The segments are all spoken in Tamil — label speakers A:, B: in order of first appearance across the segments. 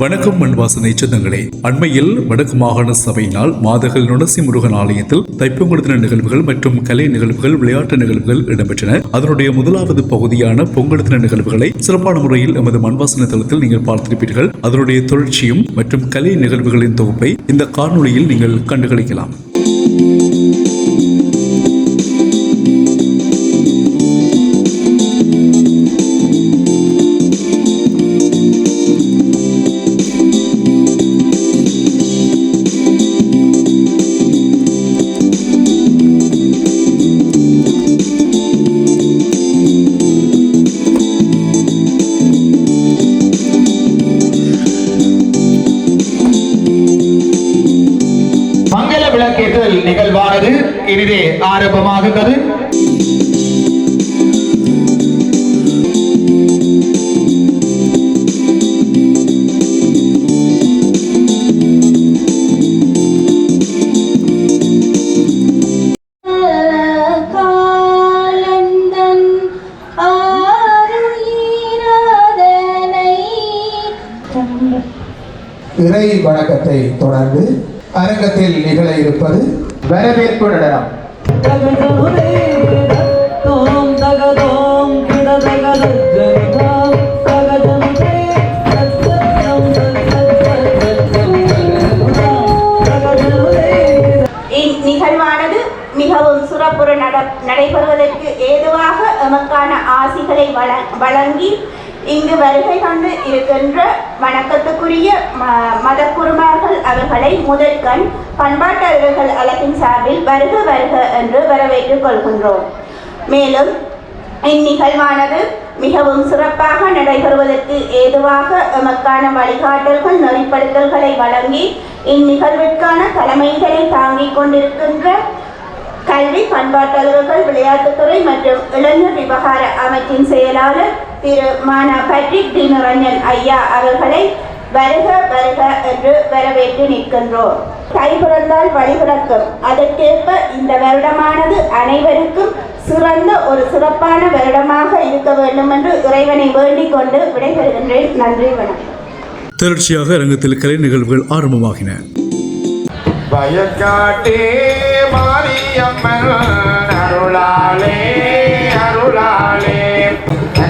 A: வணக்கம் மண் வாசனை சொந்தங்களே. அண்மையில் வடக்கு மாகாண சபையினால் மாதகள் நுணசி முருகன் ஆலயத்தில் தைப்பொங்கல் நிகழ்வுகள் மற்றும் கலை நிகழ்வுகள் விளையாட்டு நிகழ்வுகள் இடம்பெற்றன. அதனுடைய முதலாவது பகுதியான பொங்கல் தின நிகழ்வுகளை சிறப்பான முறையில் எமது மண்வாசனை தளத்தில் நீங்கள் பார்த்திருப்பீர்கள். அதனுடைய தொடர்ச்சியும் மற்றும் கலை நிகழ்வுகளின் தொகுப்பை இந்த காணொளியில் நீங்கள் கண்டுகளிக்கலாம்.
B: நிகழ்வானது இனிதே
C: ஆருயிராதனை.
B: இறை வணக்கத்தை தொடர்ந்து அரங்கத்தில் நிகழ இருப்பது வரவேற்பு நடனம்
C: மிகவும் சிறப்புற நட நடைபெறுவதற்கு ஏதுவாக எமக்கான ஆசிகளை வழ- வழங்கி இங்கு வருகை கொண்டு இருக்கின்ற வணக்கத்துக்குரிய ம- மதக்குருமார்கள் அவர்களை முதற்கண் பண்பாட்டவர்கள் அழகின் சார்பில் வருக வருக என்று வரவேற்றுக் கொள்கின்றோம். மேலும் இந்நிகழ்வானது மிகவும் சிறப்பாக நடைபெறுவதற்கு ஏதுவாக எமக்கான வழிகாட்டல்கள் நெறிப்படுத்தல்களை வழங்கி இந்நிகழ்விற்கான தலைமைகளை தாங்கிக் கொண்டிருக்கின்ற கல்வி பண்பாட்டாளர்கள் விளையாட்டுத்துறை மற்றும் இளைஞர் விவகார அமைச்சின் செயலாளர் திரு மானா பட்ரிக் டி நிரஞ்சன் ஐயா அவர்களை வருக வருக என்று வரவேற்று நிற்கின்றோம். கை பிறந்தால் வழி பிறக்கும். அதற்கேற்ப இந்த வருடமானது அனைவருக்கும் சிறந்த ஒரு சிறப்பான வருடமாக இருக்க வேண்டும் என்று இறைவனை வேண்டிக் கொண்டு விடைபெறுகின்றேன். நன்றி வணக்கம்.
A: தொடர்ச்சியாக அரங்கத்தில் கலை நிகழ்வுகள் ஆரம்பமாகின.
D: பயக்காட்டே மாரியம்மன் அருளாலே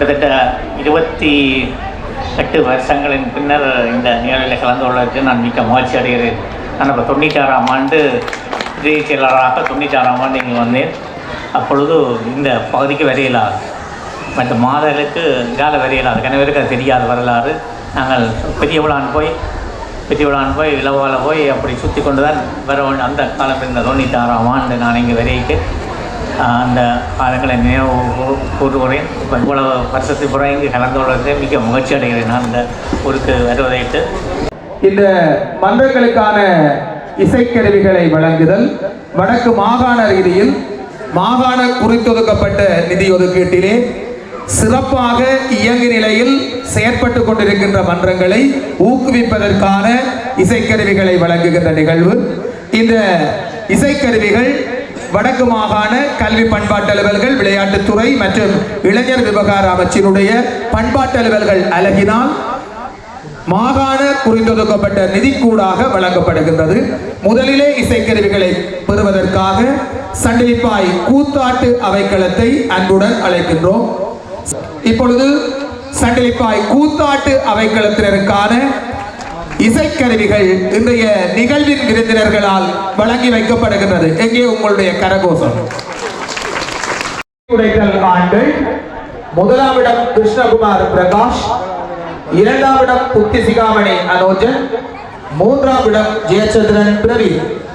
E: கிட்டத்தட்ட இருபத்தி எட்டு வருஷங்களின் பின்னர் இந்த நிகழ்வில் கலந்து கொள்வதற்கு நான் மிக்க முயற்சி அடைகிறேன். நான் இப்போ தொண்ணூற்றாறாம் ஆண்டு உதவி செயலாளராக தொண்ணூற்றாறாம் ஆண்டு இங்கே வந்தேன். அப்பொழுது இந்த பகுதிக்கு வரையிலாது. மற்ற மாதங்களுக்கு கால வரையிலாது. கணவருக்கு அது தெரியாத வரலாறு. நாங்கள் பெரிய விழான் போய் பெரிய விழான் போய் இளவால போய் அப்படி சுற்றி கொண்டு தான் வர அந்த காலம் இந்த தொண்ணூத்தாறாம் ஆண்டு நான் இங்கே வரைக்கு அந்த காலங்களை நினைவு கூறுகிறேன். இப்போ இவ்வளவு வருஷத்துக்கு பிறகு இங்கு கலந்து கொள்வதற்கு மிக மகிழ்ச்சி அடைகிறேன் நான் இந்த ஊருக்கு வருவதையிட்டு
B: இந்த மன்றங்களுக்கான இசைக்கருவிகளை வழங்குதல் வடக்கு மாகாண ரீதியில் மாகாண குறித்தொதுக்கப்பட்ட நிதி ஒதுக்கீட்டிலே சிறப்பாக இயங்கு நிலையில் செயற்பட்டு கொண்டிருக்கின்ற மன்றங்களை ஊக்குவிப்பதற்கான இசைக்கருவிகளை வழங்குகின்ற நிகழ்வு. இந்த இசைக்கருவிகள் வடக்கு மாகாண கல்வி பண்பாட்டு அலுவல்கள் விளையாட்டுத்துறை மற்றும் இளைஞர் விவகார அமைச்சினுடைய பண்பாட்டு அலுவல்கள் அலகினால் மாகாண குறிந்தொதுக்கப்பட்ட நிதிக்கூடாக வழங்கப்படுகின்றது. முதலிலே இசைக்கருவிகளை பெறுவதற்காக சண்டிலிப்பாய் கூத்தாட்டு அவைக்களத்தை அன்புடன் அழைக்கின்றோம். இப்பொழுது சண்டிலிப்பாய் கூத்தாட்டு அவைக்களத்தினருக்கான இசைக்கருவிகள் இன்றைய நிகழ்வின் விருந்தினர்களால் வழங்கி வைக்கப்படுகின்றது. எங்கே உங்களுடைய கரகோஷம்? உடைத்தல் ஆண்கள். முதலாம் கிருஷ்ணகுமார் பிரகாஷ். இரண்டாவிடம் புத்தி சிகாமணி அனோஜன். மூன்றாவிடம் ஜெயச்சந்திரன் பிரவீன்.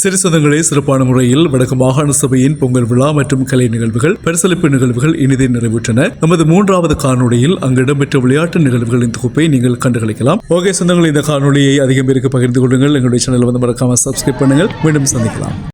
A: சிறு சதங்களை சிறப்பான முறையில் வடக்கு மாகாண சபையின் பொங்கல் விழா மற்றும் கலை நிகழ்வுகள் பரிசளிப்பு நிகழ்வுகள் இனிதே நிறைவுற்றன. நமது மூன்றாவது காணொளியில் அங்கு இடம்பெற்ற விளையாட்டு நிகழ்வுகளின் தொகுப்பை நீங்கள் கண்டுகளிக்கலாம். ஓகே சொந்தங்கள் இந்த காணொளியை அதிகம் பேருக்கு பகிர்ந்து கொள்ளுங்கள். எங்களுடைய சேனல் வந்து மறக்காம சப்ஸ்கிரைப் பண்ணுங்கள். மீண்டும் சந்திக்கலாம்.